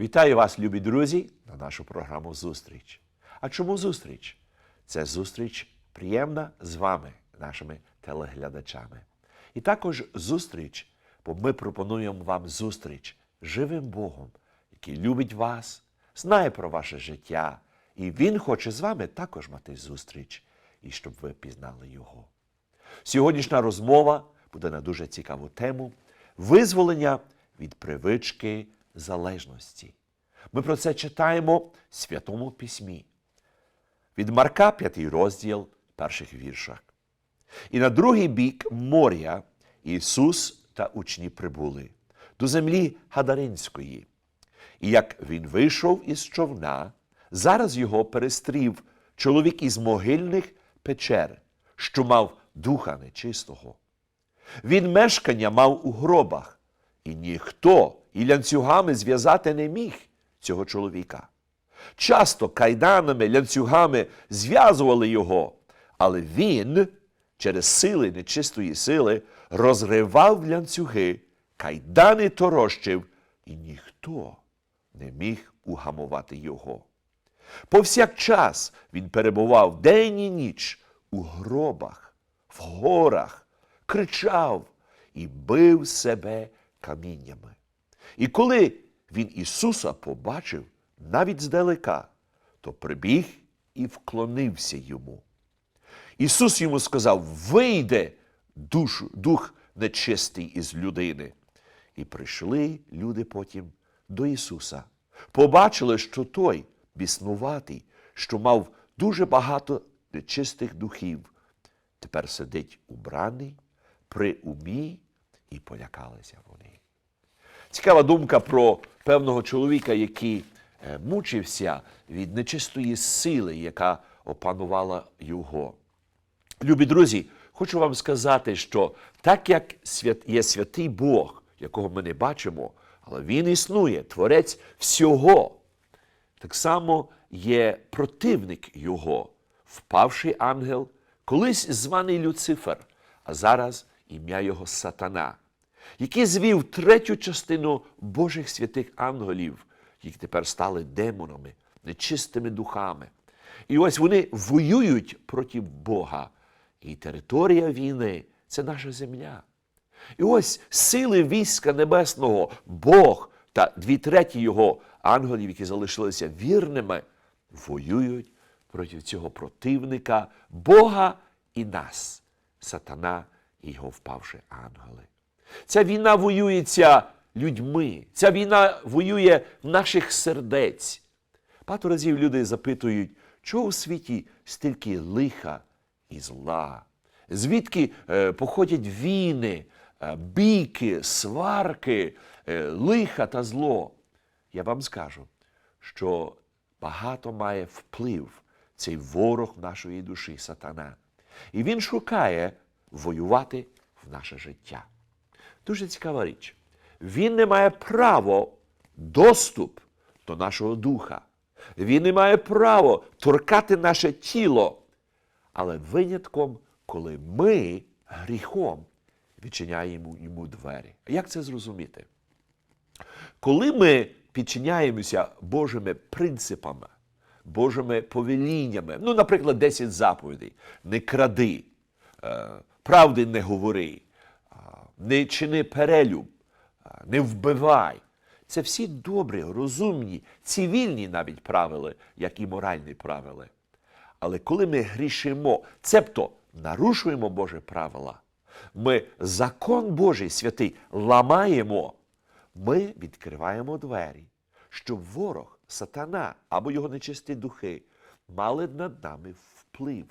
Вітаю вас, любі друзі, на нашу програму Зустріч. А чому зустріч? Це зустріч приємна з вами, нашими телеглядачами. І також зустріч, бо ми пропонуємо вам зустріч живим Богом, який любить вас, знає про ваше життя, і Він хоче з вами також мати зустріч, і щоб ви пізнали Його. Сьогоднішня розмова буде на дуже цікаву тему визволення від привички залежності. Ми про це читаємо в Святому Письмі. Від Марка, 5 розділ перших віршах. І на другий бік моря Ісус та учні прибули до землі Гадаринської. І як він вийшов із човна, зараз його перестрів чоловік із могильних печер, що мав духа нечистого. Він мешкання мав у гробах, і ніхто і ланцюгами зв'язати не міг цього чоловіка. Часто кайданами, ланцюгами зв'язували його, але він через сили нечистої сили розривав ланцюги, кайдани торощив, і ніхто не міг угамувати його. Повсякчас він перебував день і ніч у гробах, в горах, кричав і бив себе каміннями. І коли він Ісуса побачив навіть здалека, то прибіг і вклонився йому. Ісус йому сказав: Вийде душу, дух нечистий із людини. І прийшли люди потім до Ісуса. Побачили, що той біснуватий, що мав дуже багато нечистих духів, тепер сидить убраний при умі, і полякалися вони. Цікава думка про певного чоловіка, який е, мучився від нечистої сили, яка опанувала його. Любі друзі, хочу вам сказати, що так як є святий Бог, якого ми не бачимо, але Він існує, творець всього, так само є противник Його, впавший ангел, колись званий Люцифер, а зараз ім'я його Сатана, який звів третю частину Божих святих ангелів, які тепер стали демонами, нечистими духами. І ось вони воюють проти Бога. І територія війни це наша земля. І ось сили війська небесного, Бог та дві треті його ангелів, які залишилися вірними, воюють проти цього противника Бога і нас, сатана і його впавши ангели. Ця війна воюється людьми, ця війна воює в наших сердець. Багато разів люди запитують, чого у світі стільки лиха і зла? Звідки е, походять війни, е, бійки, сварки, е, лиха та зло? Я вам скажу, що багато має вплив цей ворог нашої душі, сатана. І він шукає воювати в наше життя. Дуже цікава річ. Він не має право доступ до нашого духа. Він не має право торкати наше тіло. Але винятком, коли ми гріхом відчиняємо йому двері. Як це зрозуміти? Коли ми підчиняємося Божими принципами, Божими повеліннями, ну, наприклад, 10 заповідей, не кради, е, правди не говори, не чини перелюб, не вбивай. Це всі добрі, розумні, цивільні навіть правила, як і моральні правила. Але коли ми грішимо, цебто нарушуємо Божі правила, ми закон Божий святий ламаємо, ми відкриваємо двері, щоб ворог, сатана або його нечисті духи мали над нами вплив.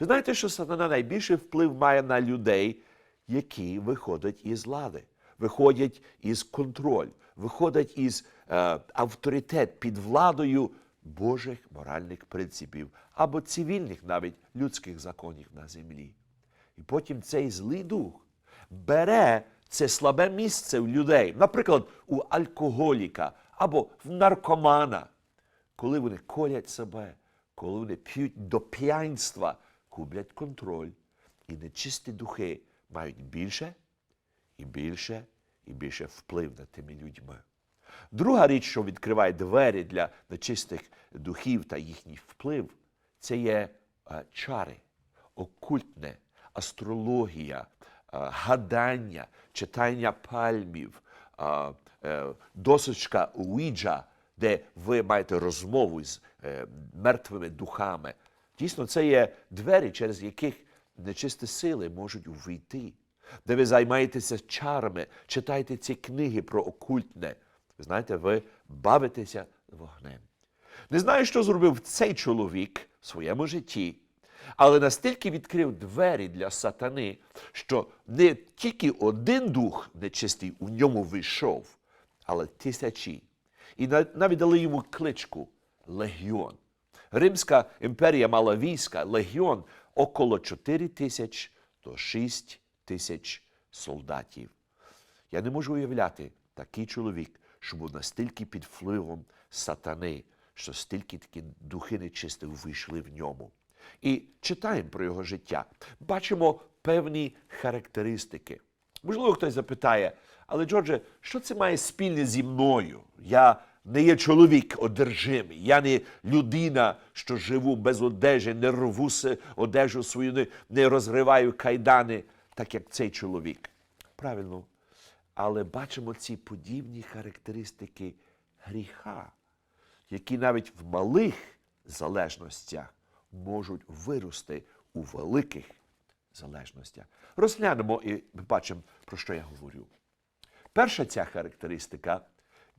Ви знаєте, що сатана найбільший вплив має на людей, які виходять із лади, виходять із контроль, виходять із е, авторитет під владою Божих моральних принципів або цивільних навіть людських законів на землі. І потім цей злий дух бере це слабе місце в людей, наприклад, у алкоголіка або в наркомана, коли вони колять себе, коли вони п'ють до п'янства, гублять контроль, і нечисті духи мають більше і більше і більше вплив над тими людьми. Друга річ, що відкриває двері для нечистих духів та їхній вплив, це є чари, окультне, астрологія, гадання, читання пальмів, е, досочка Уіджа, де ви маєте розмову з е, мертвими духами. Дійсно, це є двері, через яких нечисті сили можуть увійти. Де ви займаєтеся чарами, читаєте ці книги про окультне. Знаєте, ви бавитеся вогнем. Не знаю, що зробив цей чоловік в своєму житті, але настільки відкрив двері для сатани, що не тільки один дух нечистий у ньому вийшов, але тисячі. І навіть дали йому кличку Легіон. Римська імперія мала війська, легіон около 4 тисяч до 6 тисяч солдатів. Я не можу уявляти такий чоловік, що був настільки під впливом сатани, що стільки такі духи нечисті вийшли в ньому. І читаємо про його життя, бачимо певні характеристики. Можливо, хтось запитає, але Джордже, що це має спільне зі мною? Я не є чоловік одержимий, я не людина, що живу без одежі, не рву одежу свою, не, не розриваю кайдани, так як цей чоловік. Правильно. Але бачимо ці подібні характеристики гріха, які навіть в малих залежностях можуть вирости у великих залежностях. Розглянемо і бачимо, про що я говорю. Перша ця характеристика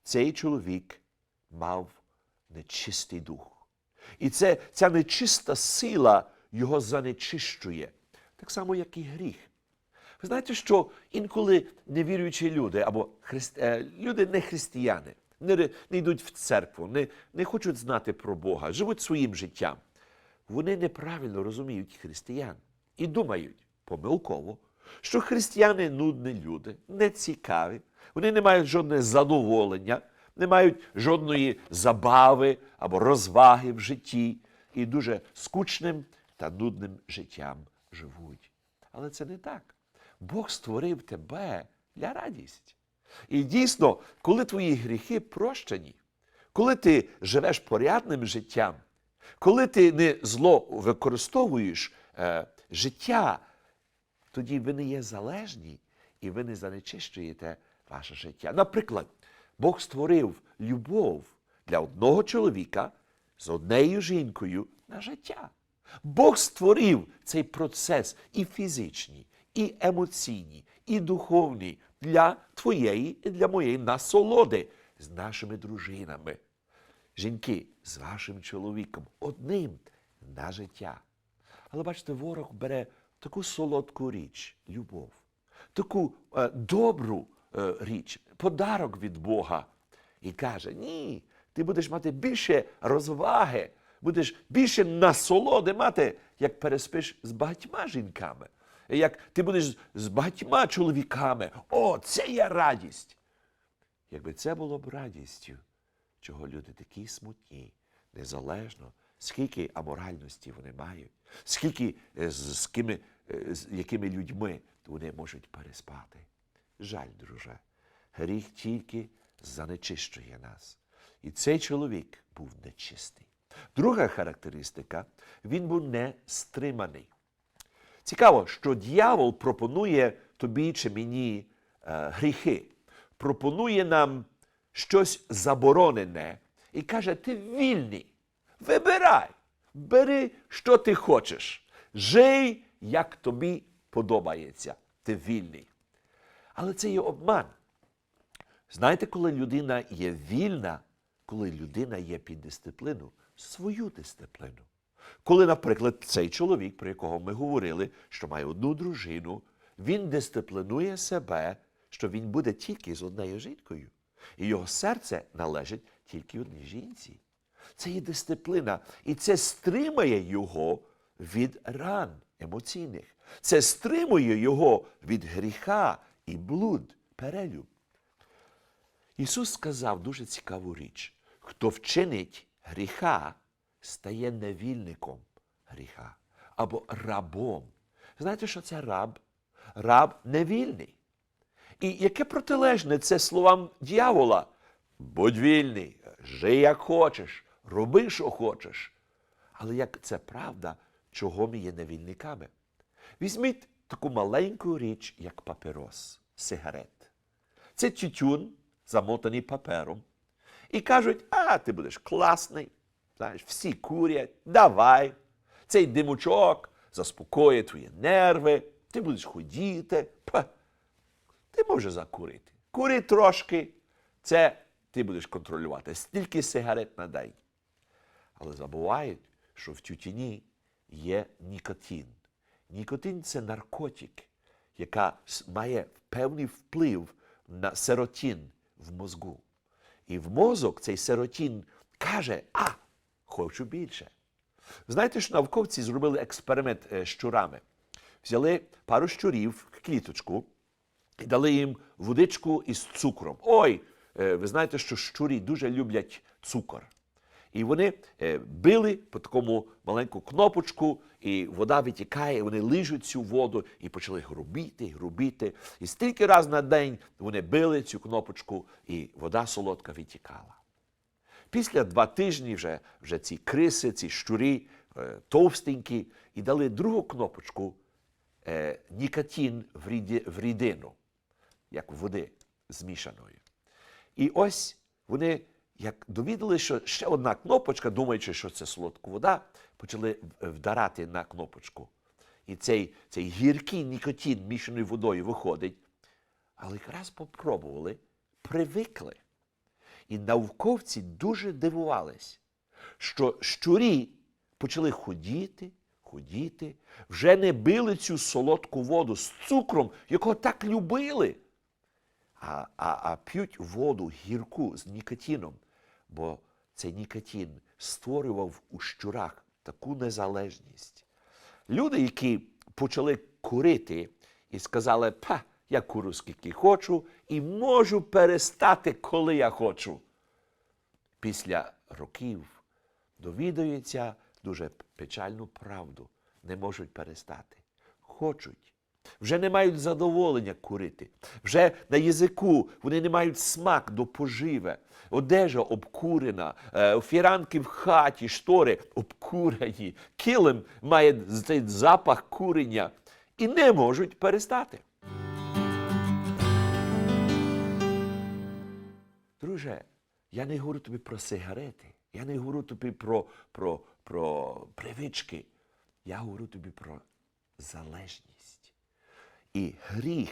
цей чоловік мав нечистий дух. І це, ця нечиста сила його занечищує, так само, як і гріх. Ви знаєте, що інколи невіруючі люди або христ... е, люди не християни, не, не йдуть в церкву, не, не хочуть знати про Бога, живуть своїм життям. Вони неправильно розуміють християн і думають помилково, що християни нудні люди, не цікаві, вони не мають жодного задоволення, не мають жодної забави або розваги в житті і дуже скучним та нудним життям живуть. Але це не так. Бог створив тебе для радісті. І дійсно, коли твої гріхи прощені, коли ти живеш порядним життям, коли ти не зло використовуєш е, життя, тоді ви не є залежні і ви не занечищуєте ваше життя. Наприклад, Бог створив любов для одного чоловіка з однією жінкою на життя. Бог створив цей процес і фізичний, і емоційний, і духовний для твоєї і для моєї насолоди з нашими дружинами. Жінки з вашим чоловіком одним на життя. Але бачите, ворог бере таку солодку річ, любов, таку е, добру річ, подарок від Бога. І каже: ні, ти будеш мати більше розваги, будеш більше насолоди мати, як переспиш з багатьма жінками, як ти будеш з багатьма чоловіками. О, це є радість. Якби це було б радістю, чого люди такі смутні, незалежно, скільки аморальності вони мають, скільки е, з, з, е, з якими людьми вони можуть переспати. Жаль, друже, гріх тільки занечищує нас. І цей чоловік був нечистий. Друга характеристика він був не стриманий. Цікаво, що дьявол пропонує тобі чи мені е, гріхи, пропонує нам щось заборонене і каже: ти вільний, вибирай, бери, що ти хочеш, жий, як тобі подобається. Ти вільний. Але це є обман. Знаєте, коли людина є вільна, коли людина є під дисциплину, свою дисциплину. Коли, наприклад, цей чоловік, про якого ми говорили, що має одну дружину, він дисциплінує себе, що він буде тільки з однією жінкою, і його серце належить тільки одній жінці. Це є дисципліна, і це стримає його від ран емоційних. Це стримує його від гріха і блуд, перелюб. Ісус сказав дуже цікаву річ: хто вчинить гріха, стає невільником гріха або рабом. Знаєте, що це раб? Раб невільний. І яке протилежне це словам дьявола? будь вільний, жий як хочеш, роби, що хочеш. Але як це правда, чого ми є невільниками? Візьміть таку маленьку річ, як папірос, сигарет. Це тютюн, замотаний папером. І кажуть, а ти будеш класний, знаєш, всі курять, давай. Цей димучок заспокоює твої нерви, ти будеш ходіти. Па. Ти можеш закурити. Кури трошки, це ти будеш контролювати. Стільки сигарет на день. Але забувають, що в тютюні є нікотин. Нікотин це наркотик, яка має певний вплив на серотин в мозку. І в мозок цей серотин каже: А, хочу більше. Знаєте, що науковці зробили експеримент е, з щурами. Взяли пару щурів, кліточку, і дали їм водичку із цукром. Ой, е, ви знаєте, що щурі дуже люблять цукор. І вони е, били по такому маленьку кнопочку, і вода витікає, вони лижуть цю воду і почали грубіти, грубіти. І стільки раз на день вони били цю кнопочку, і вода солодка витікала. Після два тижні вже, вже ці криси, ці щурі е, товстенькі, і дали другу кнопочку е, нікотин в, ріді, в рідину, як води змішаної. І ось вони, як довідали, що ще одна кнопочка, думаючи, що це солодка вода, почали вдарати на кнопочку. І цей, цей гіркий нікотин мішаною водою виходить. Але якраз попробували, привикли. І науковці дуже дивувались, що щурі почали ходіти, ходіти, вже не били цю солодку воду з цукром, якого так любили, а, а, а п'ють воду гірку з нікотином, бо цей нікотин створював у щурах таку незалежність. Люди, які почали курити і сказали, па, я курю скільки хочу і можу перестати, коли я хочу. Після років довідаються дуже печальну правду, не можуть перестати. Хочуть. Вже не мають задоволення курити. Вже на язику вони не мають смак до поживе. Одежа обкурена, е, фіранки в хаті, штори обкурені, килим має цей запах курення і не можуть перестати. Друже, я не говорю тобі про сигарети, я не говорю тобі про, про, про привички. Я говорю тобі про залежність. І гріх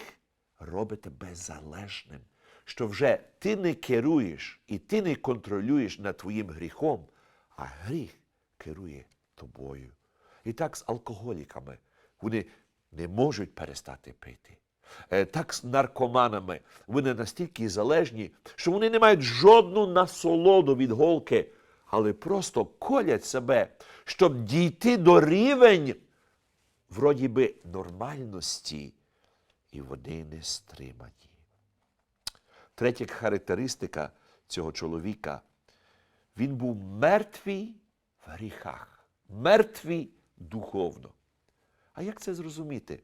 робить тебе залежним, що вже ти не керуєш і ти не контролюєш над твоїм гріхом, а гріх керує тобою. І так з алкоголіками вони не можуть перестати пити. Е, Так з наркоманами вони настільки залежні, що вони не мають жодну насолоду від голки, але просто колять себе, щоб дійти до рівень вроді би нормальності, і вони не стримані. Третя характеристика цього чоловіка він був мертвий в гріхах, мертвий духовно. А як це зрозуміти?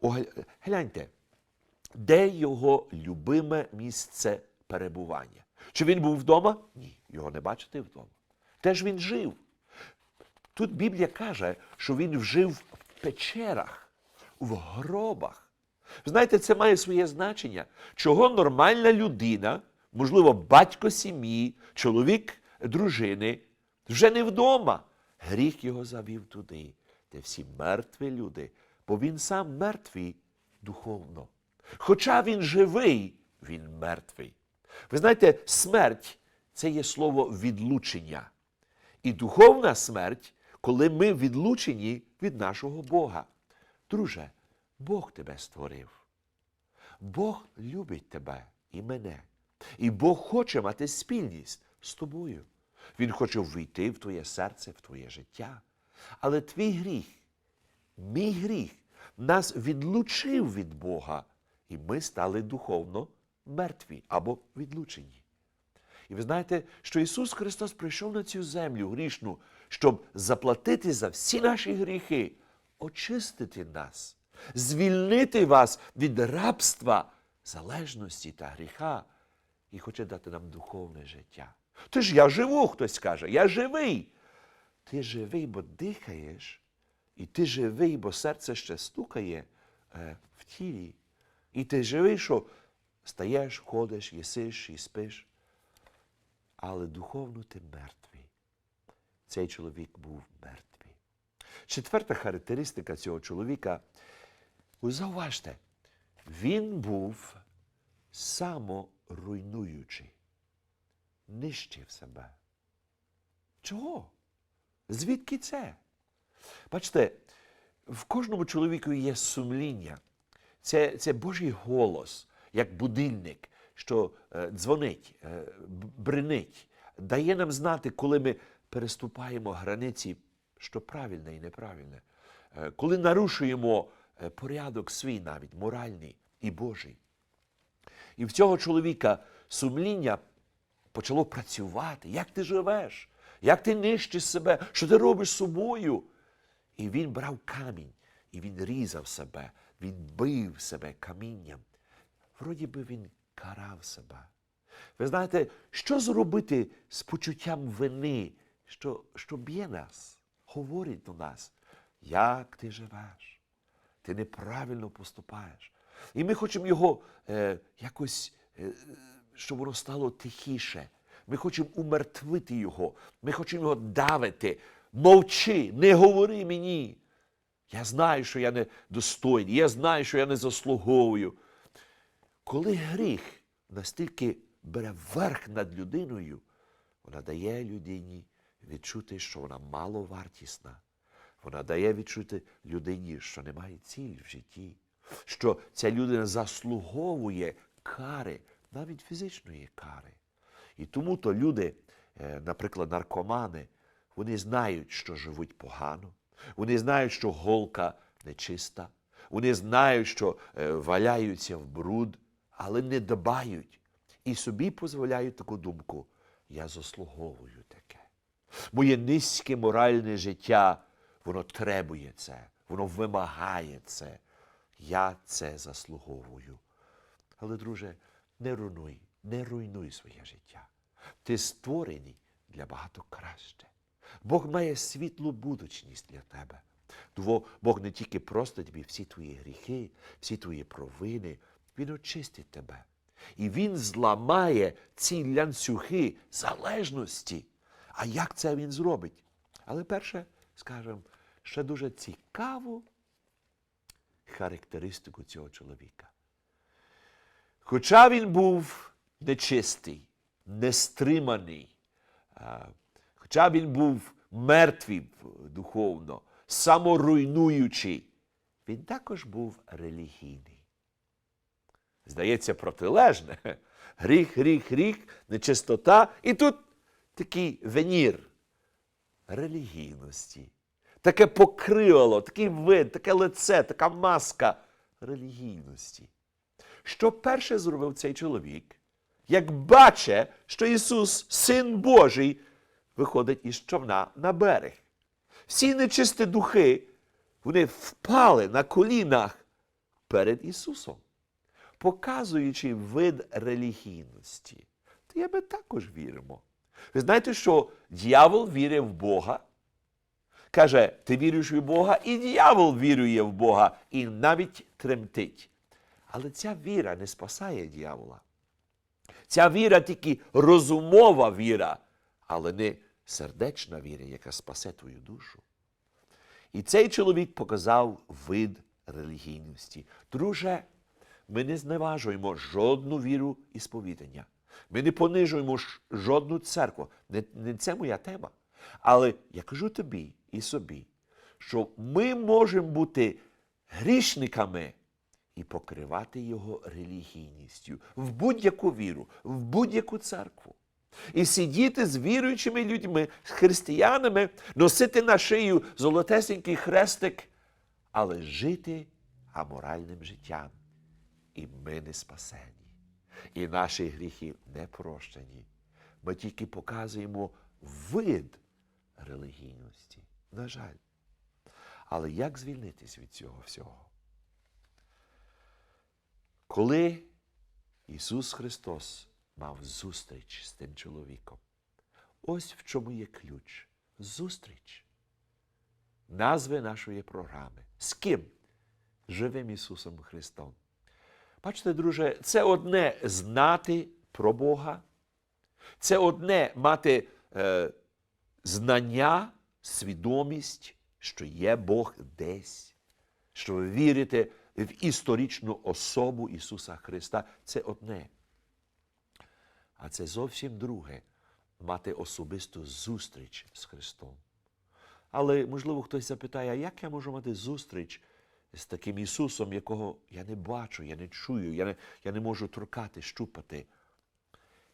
О, гляньте, де його любиме місце перебування? Чи він був вдома? Ні, його не бачите вдома. Де ж він жив? Тут Біблія каже, що він жив в печерах, в гробах. Знаєте, це має своє значення, чого нормальна людина, можливо, батько сім'ї, чоловік дружини, вже не вдома. Гріх його завів туди, де всі мертві люди, бо він сам мертвий духовно. Хоча він живий, він мертвий. Ви знаєте, смерть це є слово відлучення. І духовна смерть, коли ми відлучені від нашого Бога. Друже, Бог тебе створив. Бог любить тебе і мене. І Бог хоче мати спільність з тобою. Він хоче ввійти в твоє серце, в твоє життя. Але твій гріх, мій гріх, нас відлучив від Бога, і ми стали духовно мертві або відлучені. І ви знаєте, що Ісус Христос прийшов на цю землю грішну, щоб заплатити за всі наші гріхи, очистити нас, звільнити вас від рабства, залежності та гріха і хоче дати нам духовне життя. Ти ж я живу, хтось каже, я живий. Ти живий, бо дихаєш, і ти живий, бо серце ще стукає е, в тілі. І ти живий, що стаєш, ходиш, їсиш і спиш. Але духовно ти мертвий. Цей чоловік був мертвий. Четверта характеристика цього чоловіка, ви зауважте, він був саморуйнуючий, нищив себе. Чого? Звідки це? Бачите, в кожному чоловіку є сумління. Це, це Божий голос, як будильник, що е, дзвонить, е, бринить, дає нам знати, коли ми переступаємо границі, що правильне і неправильне, Е, коли нарушуємо порядок свій навіть моральний і Божий. І в цього чоловіка сумління почало працювати. Як ти живеш? Як ти нищиш себе? Що ти робиш з собою? І він брав камінь, і він різав себе, він бив себе камінням. Вроді би він карав себе. Ви знаєте, що зробити з почуттям вини, що, що б'є нас, говорить до нас, як ти живеш? Ти неправильно поступаєш. І ми хочемо його е, якось, е, щоб воно стало тихіше. Ми хочемо умертвити його. Ми хочемо його давити. Мовчи, не говори мені. Я знаю, що я не достойний, я знаю, що я не заслуговую. Коли гріх настільки бере верх над людиною, вона дає людині відчути, що вона маловартісна. Вона дає відчути людині, що немає цілі в житті, що ця людина заслуговує кари, навіть фізичної кари. І тому то люди, е, наприклад, наркомани, вони знають, що живуть погано, вони знають, що голка нечиста, вони знають, що е, валяються в бруд, але не дбають і собі дозволяють таку думку. Я заслуговую таке. Моє низьке моральне життя, воно требує це, воно вимагає це. Я це заслуговую. Але, друже, не руйнуй, не руйнуй своє життя. Ти створений для багато краще. Бог має світлу будучність для тебе. Тому Бог не тільки простить тобі всі твої гріхи, всі твої провини, Він очистить тебе. І Він зламає ці ланцюги залежності. А як це він зробить? Але перше, скажемо, ще дуже цікаву характеристику цього чоловіка. Хоча він був нечистий, нестриманий, хоча він був мертвий духовно, саморуйнуючий, він також був релігійний. Здається, протилежне. Гріх, гріх, гріх, нечистота. І тут такий венір релігійності. Таке покривало, такий вид, таке лице, така маска релігійності. Що перше зробив цей чоловік, як бачить, що Ісус, Син Божий, виходить із човна на берег. Всі нечисті духи, вони впали на колінах перед Ісусом, показуючи вид релігійності. Та я ми також віримо. Ви знаєте, що дьявол вірив в Бога? Каже, ти віриш в Бога, і дьявол вірує в Бога, і навіть тремтить. Але ця віра не спасає дьявола. Ця віра тільки розумова віра, але не сердечна віра, яка спасе твою душу. І цей чоловік показав вид релігійності. Друже, ми не зневажуємо жодну віру і сповідання. Ми не понижуємо жодну церкву. Не, не це моя тема. Але я кажу тобі і собі, що ми можемо бути грішниками і покривати його релігійністю в будь-яку віру, в будь-яку церкву. І сидіти з віруючими людьми, з християнами, носити на шию золотесенький хрестик, але жити аморальним життям. І ми не спасені. І наші гріхи не прощені. Ми тільки показуємо вид релігійності. На жаль. Але як звільнитись від цього всього? Коли Ісус Христос мав зустріч з тим чоловіком. Ось в чому є ключ. Зустріч. Назви нашої програми. З ким? Живим Ісусом Христом. Бачите, друже, це одне знати про Бога, це одне мати е, знання, свідомість, що є Бог десь, що ви вірите в історичну особу Ісуса Христа. Це одне. А це зовсім друге мати особисту зустріч з Христом. Але, можливо, хтось запитає, як я можу мати зустріч з таким Ісусом, якого я не бачу, я не чую, я не, я не можу торкати, щупати.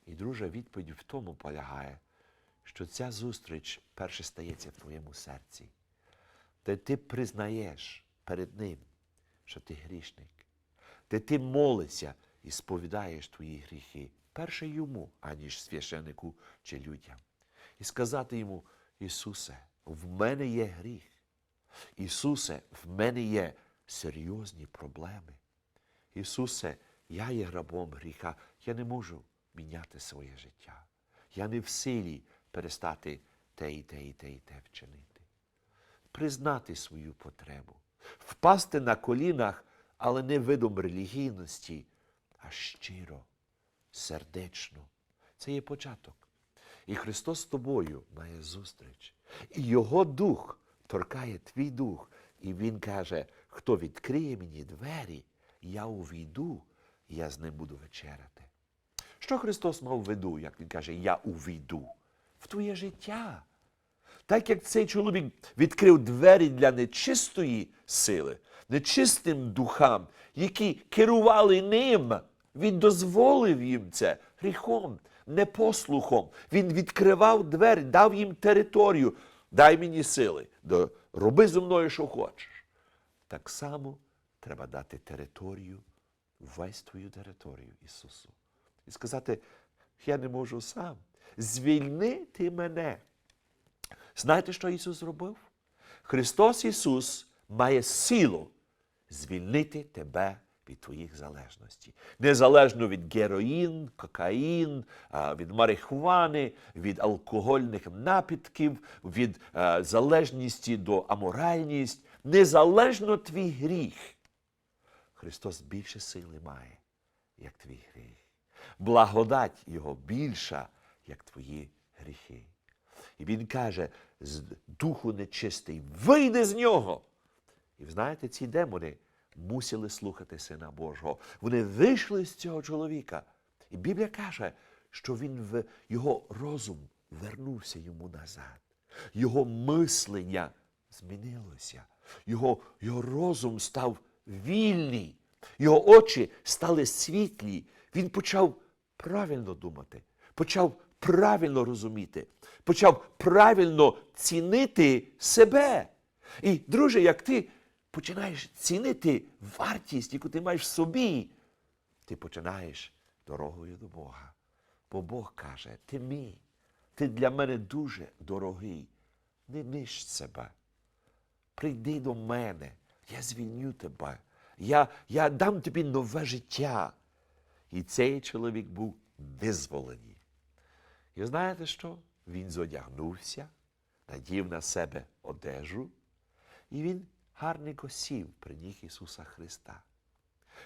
І, друже, відповідь в тому полягає, що ця зустріч перше стається в твоєму серці, де ти признаєш перед Ним, що ти грішник, де ти молишся і сповідаєш твої гріхи, перше йому, аніж священнику чи людям. І сказати йому, Ісусе, в мене є гріх. Ісусе, в мене є серйозні проблеми. Ісусе, я є рабом гріха, я не можу міняти своє життя. Я не в силі перестати те і те, і те, і те вчинити. Признати свою потребу, впасти на колінах, але не видом релігійності, а щиро, сердечно. Це є початок. І Христос з тобою має зустріч. І Його дух торкає твій дух. І Він каже, хто відкриє мені двері, я увійду, я з ним буду вечеряти. Що Христос мав в виду, як Він каже, я увійду? В твоє життя. Так як цей чоловік відкрив двері для нечистої сили, нечистим духам, які керували ним, він дозволив їм це гріхом, непослухом. Він відкривав двері, дав їм територію. Дай мені сили, роби зі мною, що хочеш. Так само треба дати територію, весь твою територію Ісусу. І сказати, я не можу сам. Звільнити мене. Знаєте, що Ісус зробив? Христос Ісус має силу звільнити тебе від твоїх залежностей. Незалежно від героїн, кокаїн, від марихуани, від алкогольних напідків, від залежності до аморальність, незалежно твій гріх. Христос більше сили має, як твій гріх. Благодать Його більша, як твої гріхи. І Він каже, з духу нечистий, вийди з нього. І знаєте, ці демони мусили слухати Сина Божого. Вони вийшли з цього чоловіка. І Біблія каже, що він в його розум вернувся йому назад. Його мислення змінилося. Його, його розум став вільний. Його очі стали світлі. Він почав правильно думати, почав правильно розуміти, почав правильно цінити себе. І, друже, як ти починаєш цінити вартість, яку ти маєш в собі, ти починаєш дорогою до Бога. Бо Бог каже, ти мій, ти для мене дуже дорогий. Не нищ себе. Прийди до мене, я звільню тебе. Я, я дам тобі нове життя. І цей чоловік був визволений. І знаєте що? Він зодягнувся, надів на себе одежу, і він гарненько сів при ніг Ісуса Христа.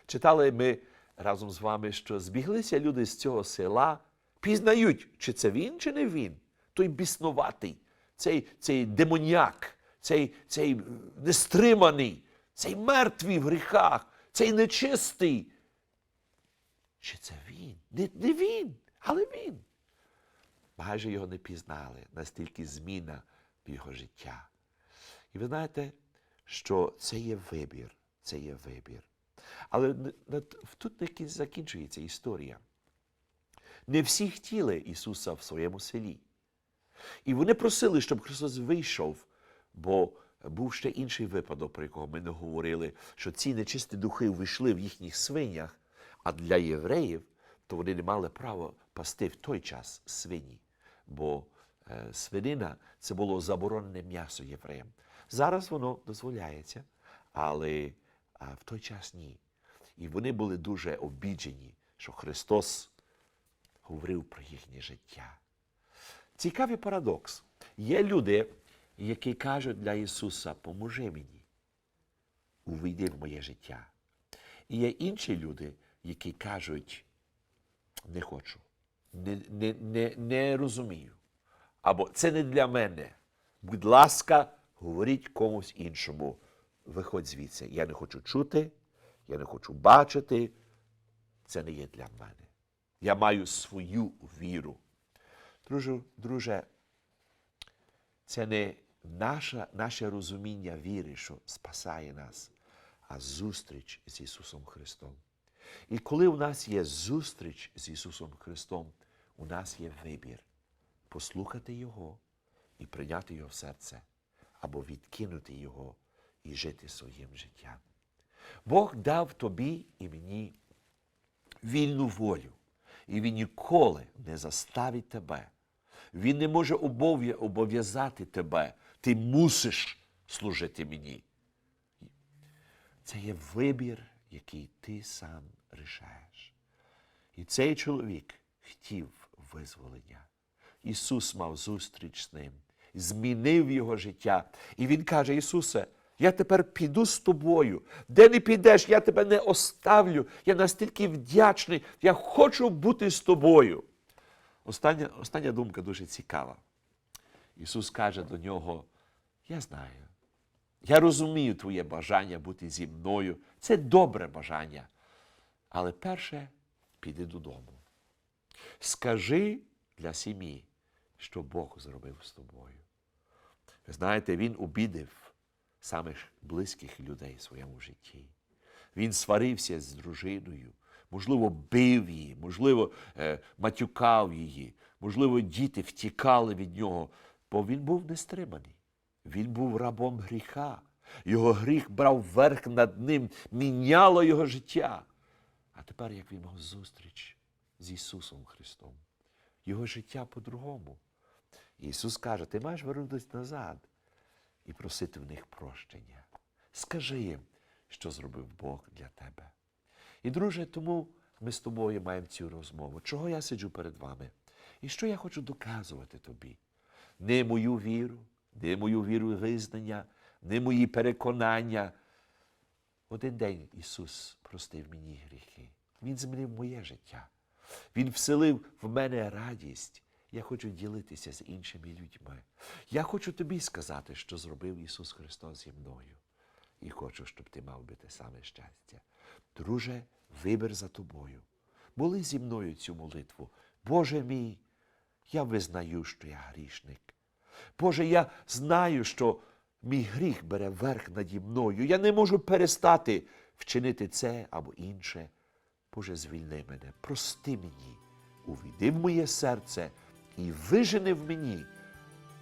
Читали ми разом з вами, що збіглися люди з цього села, пізнають, чи це він, чи не він. Той біснуватий, цей, цей демоняк, цей, цей нестриманий, цей мертвий в гріхах, цей нечистий. Чи це він? Не, не він, але він. Майже його не пізнали, настільки зміна в його життя. І ви знаєте, що це є вибір, це є вибір. Але тут не закінчується історія. Не всі хотіли Ісуса в своєму селі. І вони просили, щоб Христос вийшов, бо був ще інший випадок, про якого ми не говорили, що ці нечисті духи вийшли в їхніх свинях, а для євреїв то вони не мали права пасти в той час свині, бо е, свинина це було заборонене м'ясо євреям. Зараз воно дозволяється, але в той час ні. І вони були дуже обіджені, що Христос говорив про їхнє життя. Цікавий парадокс. Є люди, які кажуть для Ісуса, поможи мені, увійди в моє життя. І є інші люди, які кажуть, не хочу, не, не, не, не розумію. Або це не для мене. Будь ласка, говоріть комусь іншому. Виходь звідси. Я не хочу чути, я не хочу бачити. Це не є для мене. Я маю свою віру. Друже, друже, це не наше, наше розуміння віри, що спасає нас, а зустріч з Ісусом Христом. І коли у нас є зустріч з Ісусом Христом, у нас є вибір послухати Його і прийняти Його в серце, або відкинути Його і жити своїм життям. Бог дав тобі і мені вільну волю, і Він ніколи не заставить тебе. Він не може обов'язати тебе. Ти мусиш служити мені. Це є вибір, який ти сам рішаєш. І цей чоловік хотів визволення. Ісус мав зустріч з ним, змінив його життя. І Він каже: Ісусе, я тепер піду з тобою. Де не підеш, я тебе не оставлю. Я настільки вдячний, я хочу бути з тобою. Остання, остання думка дуже цікава. Ісус каже до нього: Я знаю, я розумію твоє бажання бути зі мною. Це добре бажання. Але перше піди додому. Скажи для сім'ї, що Бог зробив з тобою. Ви знаєте, він обідав самих близьких людей в своєму житті. Він сварився з дружиною, можливо, бив її, можливо, е, матюкав її, можливо, діти втікали від нього, бо він був нестриманий. Він був рабом гріха. Його гріх брав верх над ним, міняло його життя. А тепер, як він мав зустріч з Ісусом Христом, його життя по-другому. Ісус каже, ти маєш вернутися назад і просити в них прощення. Скажи їм, що зробив Бог для тебе. І, друже, тому ми з тобою маємо цю розмову. Чого я сиджу перед вами? І що я хочу доказувати тобі? Не мою віру, не мою віру визнання, не мої переконання. Один день Ісус простив мені гріхи. Він змінив моє життя. Він вселив в мене радість. Я хочу ділитися з іншими людьми. Я хочу тобі сказати, що зробив Ісус Христос зі мною. І хочу, щоб ти мав би те саме щастя. Друже, вибір за тобою. Моли зі мною цю молитву. Боже мій, я визнаю, що я грішник. Боже, я знаю, що мій гріх бере верх наді мною. Я не можу перестати вчинити це або інше. Боже, звільни мене, прости мені, увійди в моє серце і вижени в мені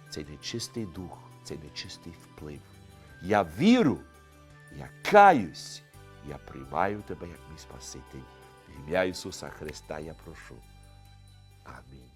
цей нечистий дух, цей нечистий вплив. Я віру, я каюсь, я приймаю тебе як мій Спаситель. В ім'я Ісуса Христа я прошу. Амінь.